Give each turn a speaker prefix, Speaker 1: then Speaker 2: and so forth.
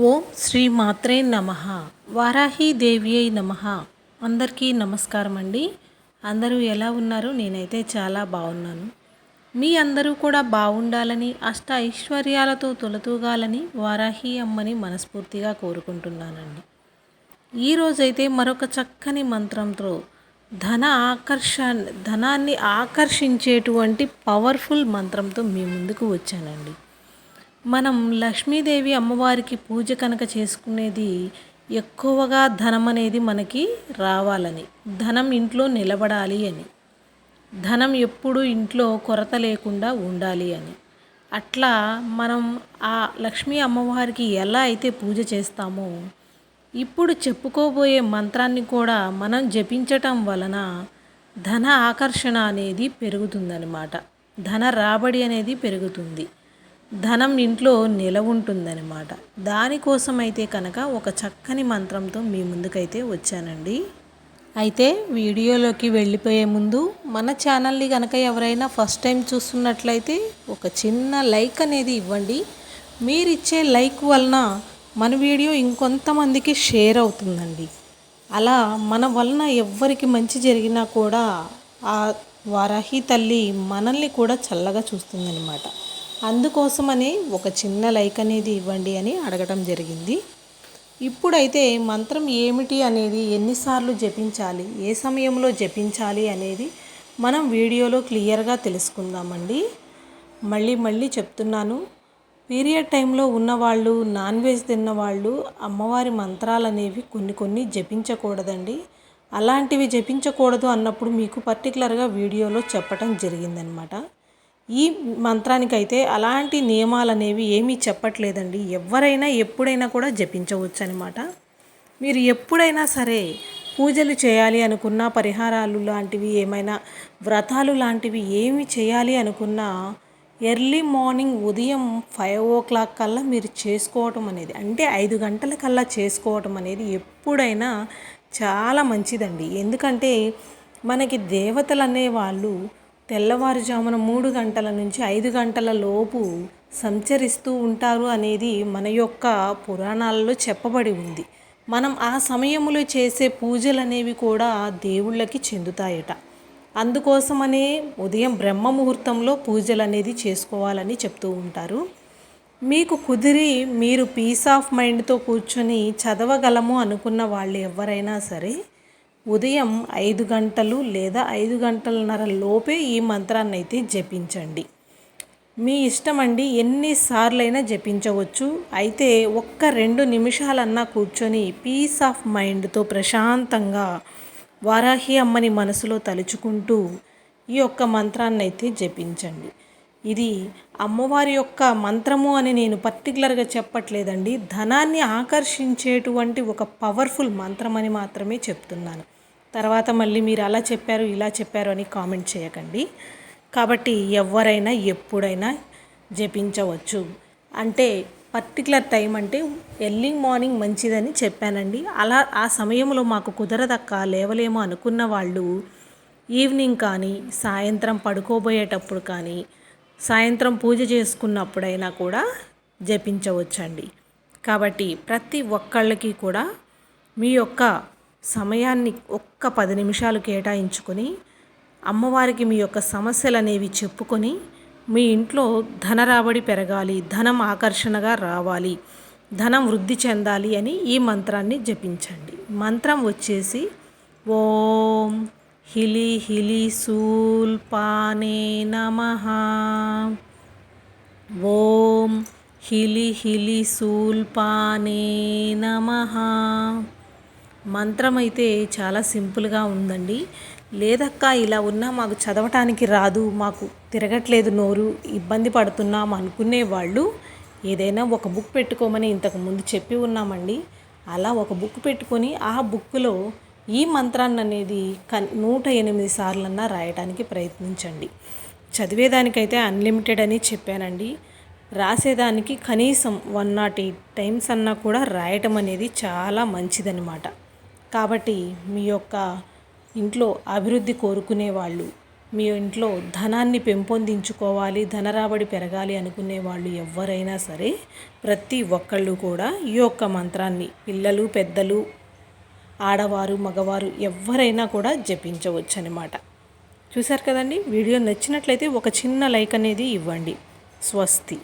Speaker 1: ఓం శ్రీ మాత్రే నమ. వారాహి అయి నమ. అందరికీ నమస్కారం అండి. అందరూ ఎలా ఉన్నారు? నేనైతే చాలా బాగున్నాను. మీ అందరూ కూడా బాగుండాలని అష్ట ఐశ్వర్యాలతో తొలతూగాలని వారాహి అమ్మని మనస్ఫూర్తిగా కోరుకుంటున్నానండి. ఈరోజైతే మరొక చక్కని మంత్రంతో ధన ఆకర్ష ధనాన్ని ఆకర్షించేటువంటి పవర్ఫుల్ మంత్రంతో మీ ముందుకు వచ్చానండి. మనం లక్ష్మీదేవి అమ్మవారికి పూజ కనుక చేసుకునేది ఎక్కువగా ధనం అనేది మనకి రావాలని. ధనం ఇంట్లో నిలబడాలి అని. ధనం ఎప్పుడు ఇంట్లో కొరత లేకుండా ఉండాలి అని. అట్లా మనం ఆ లక్ష్మీ అమ్మవారికి ఎలా అయితే పూజ చేస్తామో ఇప్పుడు చెప్పుకోబోయే మంత్రాన్ని కూడా మనం జపించటం వలన ధన ఆకర్షణ అనేది పెరుగుతుందన్నమాట. ధన రాబడి అనేది పెరుగుతుంది. ధనం ఇంట్లో నిలవ ఉంటుందన్నమాట. దానికోసం అయితే కనుక ఒక చక్కని మంత్రంతో మీ ముందుకైతే వచ్చానండి. అయితే వీడియోలోకి వెళ్ళిపోయే ముందు మన ఛానల్ని కనుక ఎవరైనా ఫస్ట్ టైం చూస్తున్నట్లయితే ఒక చిన్న లైక్ అనేది ఇవ్వండి. మీరు ఇచ్చే లైక్ వలన మన వీడియో ఇంకొంతమందికి షేర్ అవుతుందండి. అలా మన వలన ఎవ్వరికి మంచి జరిగినా కూడా ఆ వారాహి తల్లి మనల్ని కూడా చల్లగా చూస్తుందన్నమాట. అందుకోసమని ఒక చిన్న లైక్ అనేది ఇవ్వండి అని అడగటం జరిగింది. ఇప్పుడైతే మంత్రం ఏమిటి అనేది ఎన్నిసార్లు జపించాలి ఏ సమయంలో జపించాలి అనేది మనం వీడియోలో క్లియర్గా తెలుసుకుందామండి. మళ్ళీ మళ్ళీ చెప్తున్నాను. పీరియడ్ టైంలో ఉన్నవాళ్ళు నాన్ వెజ్ తిన్నవాళ్ళు అమ్మవారి మంత్రాలు అనేవి కొన్ని కొన్ని జపించకూడదండి. అలాంటివి జపించకూడదు అన్నప్పుడు మీకు పర్టికులర్గా వీడియోలో చెప్పటం జరిగిందనమాట. ఈ మంత్రానికైతే అలాంటి నియమాలు అనేవి ఏమీ చెప్పట్లేదండి. ఎవరైనా ఎప్పుడైనా కూడా జపించవచ్చు అనమాట మీరు ఎప్పుడైనా సరే పూజలు చేయాలి అనుకున్న పరిహారాలు లాంటివి ఏమైనా వ్రతాలు లాంటివి ఏమి చేయాలి అనుకున్నా ఎర్లీ మార్నింగ్ ఉదయం ఫైవ్ ఓ క్లాక్ కల్లా మీరు చేసుకోవటం అనేది అంటే ఐదు గంటల కల్లా చేసుకోవటం అనేది ఎప్పుడైనా చాలా మంచిదండి. ఎందుకంటే మనకి దేవతలు అనేవాళ్ళు తెల్లవారుజామున మూడు గంటల నుంచి ఐదు గంటల లోపు సంచరిస్తూ ఉంటారు అనేది మన యొక్క పురాణాలలో చెప్పబడి ఉంది. మనం ఆ సమయంలో చేసే పూజలు అనేవి కూడా దేవుళ్ళకి చెందుతాయట. అందుకోసమనే ఉదయం బ్రహ్మ ముహూర్తంలో పూజలు అనేది చేసుకోవాలని చెప్తూ ఉంటారు. మీకు కుదిరి మీరు పీస్ ఆఫ్ మైండ్తో కూర్చొని చదవగలము అనుకున్న వాళ్ళు ఎవరైనా సరే ఉదయం ఐదు గంటలు లేదా ఐదు గంటలన్నర లోపే ఈ మంత్రాన్ని అయితే జపించండి. మీ ఇష్టం అండి ఎన్నిసార్లైనా జపించవచ్చు. అయితే ఒక్క రెండు నిమిషాలన్నా కూర్చొని పీస్ ఆఫ్ మైండ్తో ప్రశాంతంగా వారాహి అమ్మని మనసులో తలుచుకుంటూ ఈ యొక్క మంత్రాన్ని అయితే జపించండి. ఇది అమ్మవారి యొక్క మంత్రము అని నేను పర్టికులర్గా చెప్పట్లేదండి. ధనాన్ని ఆకర్షించేటువంటి ఒక పవర్ఫుల్ మంత్రం అని మాత్రమే చెప్తున్నాను. తర్వాత మళ్ళీ మీరు అలా చెప్పారు ఇలా చెప్పారు అని కామెంట్ చేయకండి. కాబట్టి ఎవరైనా ఎప్పుడైనా జపించవచ్చు. అంటే పర్టికులర్ టైం అంటే ఎర్లీ మార్నింగ్ మంచిదని చెప్పానండి. అలా ఆ సమయంలో మాకు కుదరదక్క లేవలేమో అనుకున్న వాళ్ళు ఈవినింగ్ కానీ సాయంత్రం పడుకోబోయేటప్పుడు కానీ సాయంత్రం పూజ చేసుకున్నప్పుడైనా కూడా జపించవచ్చండి. కాబట్టి ప్రతి ఒక్కళ్ళకి కూడా మీ యొక్క సమయాన్ని ఒక్క పది నిమిషాలు కేటాయించుకొని అమ్మవారికి మీ యొక్క సమస్యలు అనేవి చెప్పుకొని మీ ఇంట్లో ధన రాబడి పెరగాలి ధనం ఆకర్షణగా రావాలి ధనం వృద్ధి చెందాలి అని ఈ మంత్రాన్ని జపించండి. మంత్రం వచ్చేసి ఓం హిలి హిలి సూల్పానే నమ. ఓం హిలి హిలి సూల్పానే నమ. మంత్రం అయితే చాలా సింపుల్గా ఉందండి. లేదక్క ఇలా ఉన్నా మాకు చదవటానికి రాదు మాకు తిరగట్లేదు నోరు ఇబ్బంది పడుతున్నాం అనుకునే వాళ్ళు ఏదైనా ఒక బుక్ పెట్టుకోమని ఇంతకుముందు చెప్పి ఉన్నామండి. అలా ఒక బుక్ పెట్టుకొని ఆ బుక్లో ఈ మంత్రాన్ని అనేది కన్ నూట ఎనిమిది సార్లన్నా రాయడానికి ప్రయత్నించండి. చదివేదానికైతే అన్లిమిటెడ్ అని చెప్పానండి. రాసేదానికి కనీసం వన్ నాట్ ఎయిట్ టైమ్స్ అన్నా కూడా రాయటం అనేది చాలా మంచిదనమాట కాబట్టి మీ యొక్క ఇంట్లో అభివృద్ధి కోరుకునే వాళ్ళు మీ ఇంట్లో ధనాన్ని పెంపొందించుకోవాలి ధనరాబడి పెరగాలి అనుకునే వాళ్ళు ఎవరైనా సరే ప్రతి ఒక్కళ్ళు కూడా ఈ యొక్క మంత్రాన్ని పిల్లలు పెద్దలు ఆడవారు మగవారు ఎవరైనా కూడా జపించవచ్చు అనమాట చూశారు కదండి? వీడియో నచ్చినట్లయితే ఒక చిన్న లైక్ అనేది ఇవ్వండి. స్వస్తి.